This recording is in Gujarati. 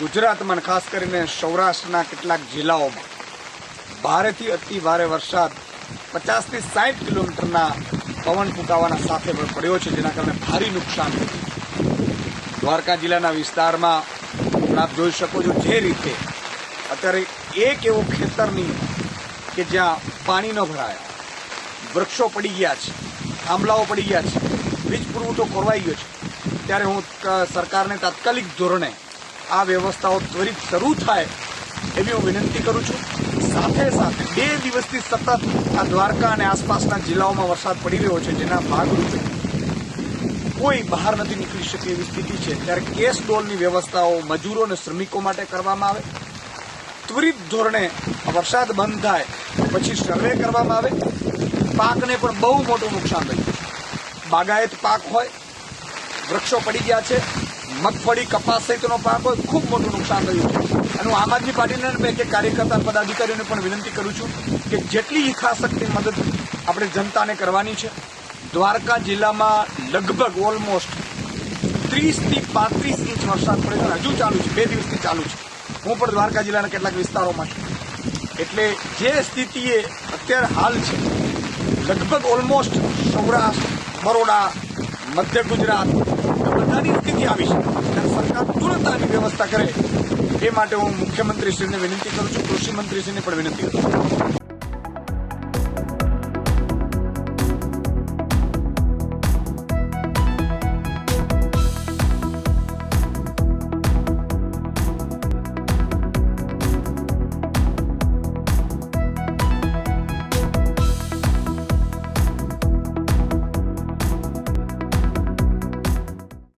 ગુજરાતમાં ખાસ કરીને સૌરાષ્ટ્રના કેટલાક જિલ્લાઓમાં ભારેથી અતિ ભારે વરસાદ પચાસથી સાઠ કિલોમીટરના પવન ફૂંકાવાના સાથે પણ પડ્યો છે, જેના કારણે ભારે નુકસાન થયું દ્વારકા જિલ્લાના વિસ્તારમાં આપ જોઈ શકો છો જે રીતે અત્યારે એક એવો ખેતરની કે જ્યાં પાણી ન ભરાયા, વૃક્ષો પડી ગયા છે આંબલાઓ પડી ગયા છે, વીજ પુરવઠો ખોરવાઈ ગયો છે. ત્યારે હું સરકારને તાત્કાલિક ધોરણે આ વ્યવસ્થાઓ ત્વરિત શરૂ થાય એવી હું વિનંતી કરું છું. સાથે સાથે બે દિવસથી સતત આ દ્વારકા અને આસપાસના જિલ્લાઓમાં વરસાદ પડી રહ્યો છે, જેના ભાગરૂપે કોઈ બહાર નથી નીકળી શકે એવી સ્થિતિ છે. ત્યારે કેસ ડોલની વ્યવસ્થાઓ મજૂરો અને શ્રમિકો માટે કરવામાં આવે. ત્વરિત ધોરણે વરસાદ બંધ થાય પછી સર્વે કરવામાં આવે. પાકને પણ બહુ મોટું નુકસાન થયું. બાગાયત પાક હોય, વૃક્ષો પડી ગયા છે. મગફળી, કપાસ સહિતનો પાક હોય, ખૂબ મોટું નુકસાન થયું છે. અને હું આમ આદમી પાર્ટીના બે કે કાર્યકર્તા અને પદાધિકારીઓને પણ વિનંતી કરું છું કે જેટલી યથાશક્તિ મદદ આપણે જનતાને કરવાની છે. દ્વારકા જિલ્લામાં લગભગ ઓલમોસ્ટ ત્રીસથી પાંત્રીસ ઇંચ વરસાદ પડ્યો છે હજુ ચાલુ છે. બે દિવસથી ચાલુ છે. હું પણ દ્વારકા જિલ્લાના કેટલાક વિસ્તારોમાં છું. એટલે જે સ્થિતિએ અત્યારે હાલ છે, લગભગ ઓલમોસ્ટ સૌરાષ્ટ્ર, બરોડા, મધ્ય ગુજરાત બધાની સ્થિતિ આવી ત્યારે સરકાર તુરંત આની વ્યવસ્થા કરે. એ માટે હું મુખ્યમંત્રીશ્રીને વિનંતી કરું છું. કૃષિ મંત્રીશ્રીને પણ વિનંતી કરું છું.